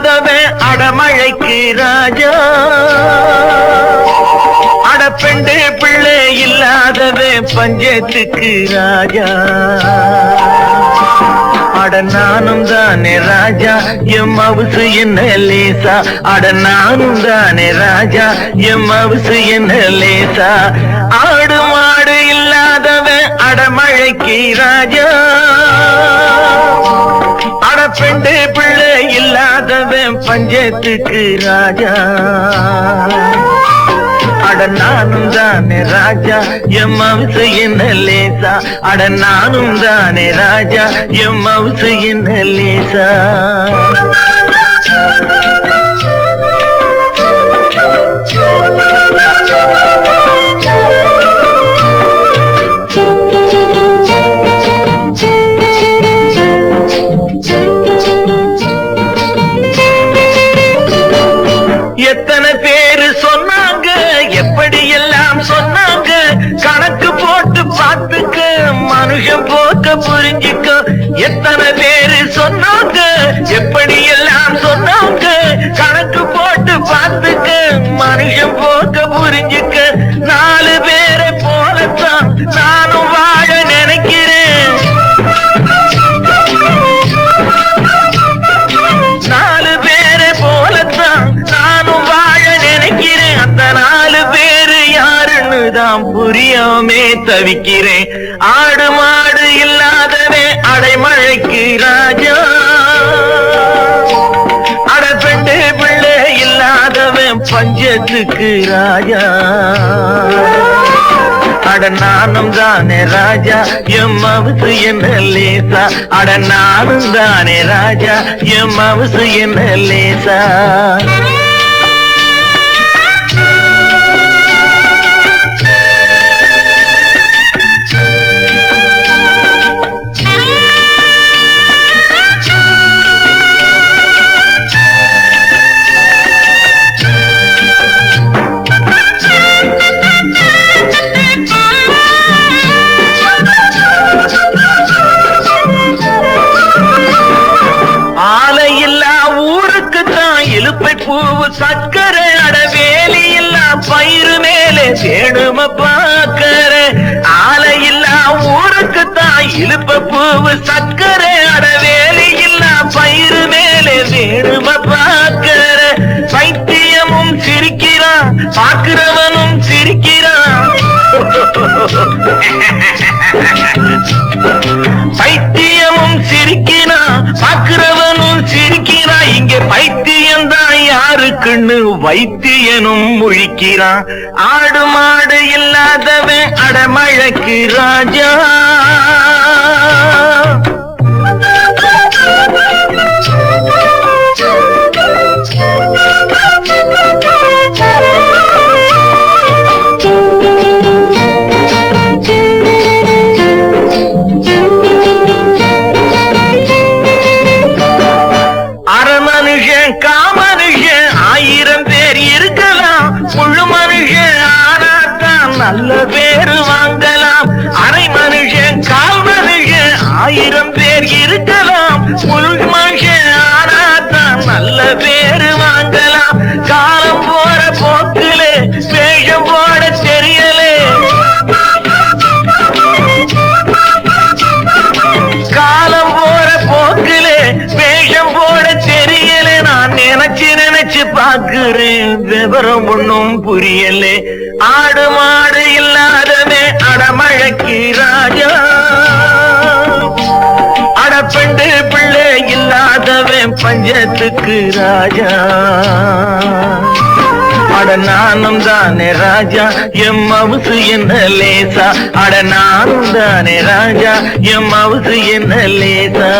இல்லாதவன் அடமழைக்கு ராஜா. அடப்பெண்டு பிள்ளை இல்லாதவன் பஞ்சத்துக்கு ராஜா. அட நானும் தானே ராஜா எம் அவசு என்ன லேசா. அட நானும் தானே ராஜா எம் அவசு என்ன லேசா. ஆடு மாடு இல்லாதவன் அடமழைக்கு ராஜா. இல்லாதவன் ராஜா. அட நானும் தானே ராஜா. எம் மவுசு என்ன லேசா. அட நானும் தானே ராஜா. எம் மவுசு என்ன லேசா. புரிஞ்சிக்கோ எத்தனை பேரு சொன்னாங்க? எப்படி எல்லாம் சொன்னாங்க? கணக்கு போட்டு பார்த்துக்க. மனுஷன் போக்க புரிஞ்சுக்க. நாலு பேரை போலத்தான் நானும் வாழ நினைக்கிறேன். நாலு பேரை போலத்தான் நானும் வாழ நினைக்கிறேன். அந்த நாலு பேரு யாருன்னு தான் புரியாமே தவிக்கிறேன். ஆடு மாடு மழைக்கு ராஜா. அட பெண்டு பிள்ளை இல்லாதவன் பஞ்சத்துக்கு ராஜா. அட நானும் தானே ராஜா எம் மவுசு என்ன லேசா. அட நானும் தானே ராஜா எம் மவுசு என்ன லேசா. கருப்பை பூவு சக்கரை அடவேலி இல்லா பயிறு மேலே வேணும பாக்கற ஆலை இல்லா ஊருக்கு தான் இழுப்ப பூவு சக்கரை அடவேலி இல்லா பயிறு மேலே வேணும பாக்கற பைத்தியமும் சிரிக்கிறான் பார்க்கிறவனும் சிரிக்கிறான். பைத்தியமும் சிரிக்கிறான். கண்ணு வைத்தியனும் முழிக்கிறான். ஆடு மாடு இல்லாதவன் அடமழக்கு ராஜா. நல்ல பேரு வாங்கலாம். அரை மனுஷன் கால் மனுஷன் ஆயிரம் பேர் இருக்கலாம். முழு மனுஷன் ஆனா தான் நல்ல பேர் பாக்குறேன் விவரம் ஒண்ணும் புரியல. ஆடு மாடு இல்லாதவே அடமழக்கு ராஜா அடப்பெண்டு பிள்ளை இல்லாதவன் பஞ்சத்துக்கு ராஜா. அட நானும் தானே ராஜா எம் மவுசு என்ன லேசா. அட நானும் தானே ராஜா எம் மவுசு என்ன லேசா.